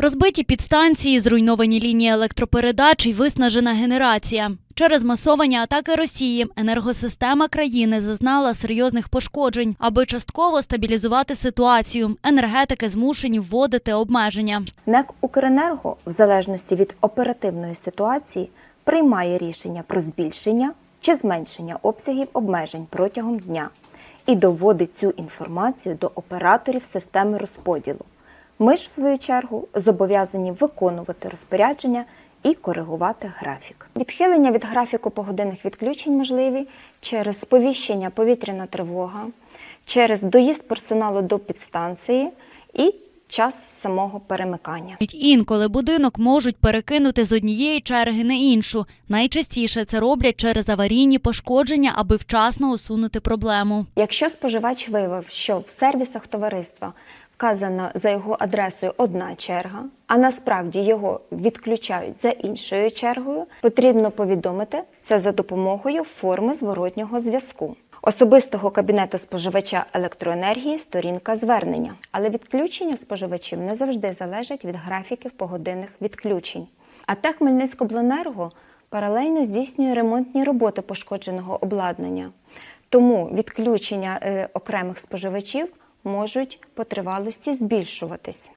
Розбиті підстанції, зруйновані лінії електропередач і виснажена генерація. Через масовані атаки Росії енергосистема країни зазнала серйозних пошкоджень. Аби частково стабілізувати ситуацію, енергетики змушені вводити обмеження. НЕК «Укренерго» в залежності від оперативної ситуації приймає рішення про збільшення чи зменшення обсягів обмежень протягом дня і доводить цю інформацію до операторів системи розподілу. Ми ж, в свою чергу, зобов'язані виконувати розпорядження і коригувати графік. Відхилення від графіку погодинних відключень можливі через сповіщення повітряна тривога, через доїзд персоналу до підстанції і час самого перемикання. Інколи будинок можуть перекинути з однієї черги на іншу. Найчастіше це роблять через аварійні пошкодження, аби вчасно усунути проблему. Якщо споживач виявив, що в сервісах товариства вказана за його адресою одна черга, а насправді його відключають за іншою чергою, потрібно повідомити це за допомогою форми зворотнього зв'язку. Особистого кабінету споживача електроенергії сторінка звернення, але відключення споживачів не завжди залежать від графіків погодинних відключень. А та Хмельницькобленерго паралельно здійснює ремонтні роботи пошкодженого обладнання. Тому відключення е, окремих споживачів можуть по тривалості збільшуватись.